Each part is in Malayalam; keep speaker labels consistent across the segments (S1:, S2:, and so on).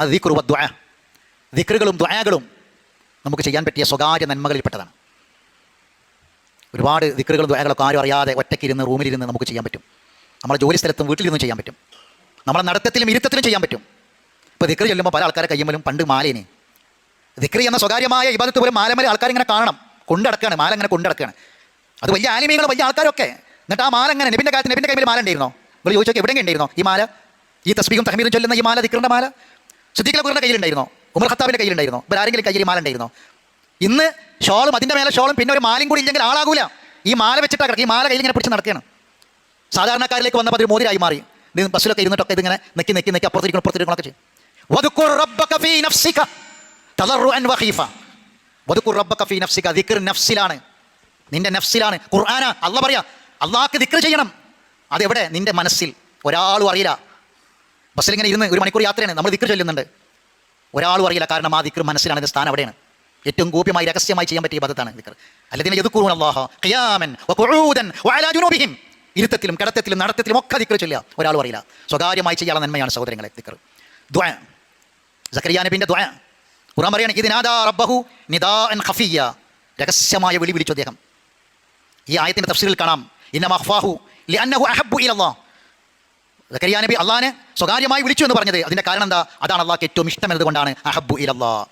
S1: അത് ദിക്റുവ ദിക്റുകളും ദ്വയകളും നമുക്ക് ചെയ്യാൻ പറ്റിയ സ്വകാര്യ നന്മകളിൽപ്പെട്ടതാണ്. ഒരുപാട് ദിക്റുകളും ദ്വയകളൊക്കെ ആരും അറിയാതെ ഒറ്റയ്ക്കിരുന്ന് റൂമിലിരുന്ന് നമുക്ക് ചെയ്യാൻ പറ്റും. നമ്മുടെ ജോലി സ്ഥലത്തും വീട്ടിലിരുന്നും ചെയ്യാൻ പറ്റും. നമ്മളെ നടത്തത്തിലും ഇരുത്തത്തിലും ചെയ്യാൻ പറ്റും. ഇപ്പോൾ ദിക്റ് ചൊല്ലുമ്പോൾ പല ആൾക്കാരെ കയ്യുമ്പോഴും പണ്ട് മാലേനെ ദിക്റി എന്ന സ്വകാര്യമായ ഇബാദത്ത് പോലും മാലമല ആൾക്കാർ ഇങ്ങനെ കാണണം. കൊണ്ടടക്കാണ് മാല അങ്ങനെ കൊണ്ടടക്കാണ്. അത് വലിയ ആലിമീങ്ങൾ വലിയ ആൾക്കാരൊക്കെ. എന്നിട്ട് ആ മാല അങ്ങനെ നബിന്റെ കാലത്ത് നബിന്റെ കയ്യിൽ മാല ഉണ്ടായിരുന്നോ? നിങ്ങൾ ചോദിച്ചോക്കെ എവിടെയെങ്കിലും ഉണ്ടായിരുന്നോ ഈ മാല? ഈ തസ്ബീഹും തഹമീദും ചൊല്ലുന്ന ഈ മാല ദിക്റിന്റെ മാല? സിദ്ദീഖ് കുറിന്റെ കയ്യിലുണ്ടായിരുന്നോ? ഉമർ ഖത്താബിന്റെ കയ്യിലുണ്ടായിരുന്നോ? ഇവർ ആരെങ്കിലും കയ്യിൽ മാല ഉണ്ടായിരുന്നോ? ഇന്ന് ഷോളും അതിന്റെ മേലെ ഷോളും പിന്നെ ഒരു മാലയും കൂടി ഇല്ലെങ്കിൽ ആളാകൂല. ഈ മാല വെച്ചിട്ടാ കിടക്കുക ഈ മാല കയ്യിൽ ഇങ്ങനെ പിടിച്ച് നടക്കുകയാണ്. സാധാരണക്കാരിലേക്ക് വന്നപ്പോൾ അതൊരു മോതിരായി മാറി. നീ ബസ്സിലൊക്കെ ഇരുന്നിട്ടൊക്കെ ഇതിങ്ങനെ നെക്കി നെക്കി നെക്കി അപ്പുറത്തിരിക്കണം അപ്പുറത്തിരിക്കണമൊക്കെ ചെയ്യും. വദുക്കുർ റബ്ബക ഫീ നഫ്സിക വഖീഫ. റബ്ബക ഫീ നഫ്സിക നിന്റെ നഫ്സിലാണ്. ഖുർആന. അല്ല പറയാ അള്ളാഹ്ക്ക് ദിക്ർ ചെയ്യണം. അതെവിടെ? നിന്റെ മനസ്സിൽ. ഒരാളും അറിയില്ല. ബസ്സിൽ ഇങ്ങനെ ഇരുന്ന് ഒരു മണിക്കൂർ യാത്രയാണ്. നമ്മൾ ദിക്ർ ചൊല്ലുന്നുണ്ട്. ഒരാളും അറിയില്ല കാരണം ആ ദിക്ർ മനസ്സിലാണ് സ്ഥാനം അവിടെയാണ്. ഏറ്റവും ഗോപ്യമായി രഹസ്യമായി ചെയ്യാൻ പറ്റിയ പദത്താണ് ദിക്ർ. അല്ലതിനെ എതുക്കൂറും അല്ലാഹ ഖിയാമൻ വഅലാ ഇരുത്തത്തിലും കിടത്തത്തിലും നടത്തത്തിലും ഒക്കെ ദിക്ർ ചൊല്ലുക. ഒരാളും അറിയില്ല. സ്വകാര്യമായി ചെയ്യാനുള്ള നന്മയാണ് സഹോദരങ്ങളെ ദിക്ർ. ദുആ. സക്കരിയ നബിന്റെ ദുആ. ഖുർആൻ പറയാണ് ഇതിനാദാ റബ്ബഹു നിദാ എൻ ഖഫിയ രഹസ്യമായ വിളി വിളിച്ചു അദ്ദേഹം. ഈ ആയത്തിന്റെ തഫ്സീറിൽ കാണാം. ഇന്ന ലി അന്നഹു അഹബ്ബു ഇലല്ലാഹ്. സക്കരിയ നബി സ്വകാര്യമായി വിളിച്ചു എന്ന് പറഞ്ഞത്. അതിന്റെ കാരണം എന്താ? അതാണ് അള്ളാഹ്ക്ക് ഏറ്റവും ഇഷ്ടം എന്നതുകൊണ്ടാണ്. അഹബ്ബു അള്ളാ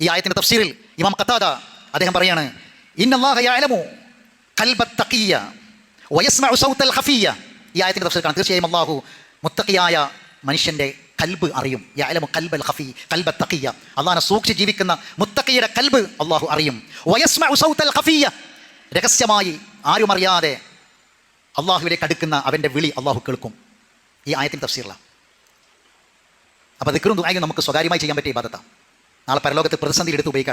S1: ഈ ആയത്തിന്റെ തഫ്സീറിൽ ഇമാം കത്താദ അദ്ദേഹം പറയാണ് ഇന്നല്ലാഹ യഅലമു ഖൽബത്ത് തഖിയ വയസ്മഉ സൗത്തൽ ഖഫിയ ഈ ആയത്തിന്റെ തഫ്സീർ കാണാം. തീർച്ചയായും അള്ളാഹു മുത്തക്കിയായ മനുഷ്യന്റെ കൽബ് അറിയും. യഅലമു ഖൽബൽ ഖഫി കൽബ തക്കിയ അള്ളാഹനെ സൂക്ഷിച്ച് ജീവിക്കുന്ന മുത്തക്കിയുടെ കൽബ് അള്ളാഹു അറിയും. വയസ്മ ഉസൗത്തൽ ഖഫിയ രഹസ്യമായി ആരും അറിയാതെ അള്ളാഹുവിലേക്ക് അടുക്കുന്ന അവന്റെ വിളി അള്ളാഹു കേൾക്കും. ഈ ആയത്തിന്റെ തഫ്സീറിലാണ് അപ്പോൾ ദിക്കറും ദുആയും നമുക്ക് സ്വകാര്യമായി ചെയ്യാൻ പറ്റിയ ഇബാദത്താണ് നാളെ പരലോകത്ത് പ്രതിസന്ധി എടുത്ത് ഉപയോഗിക്കാൻ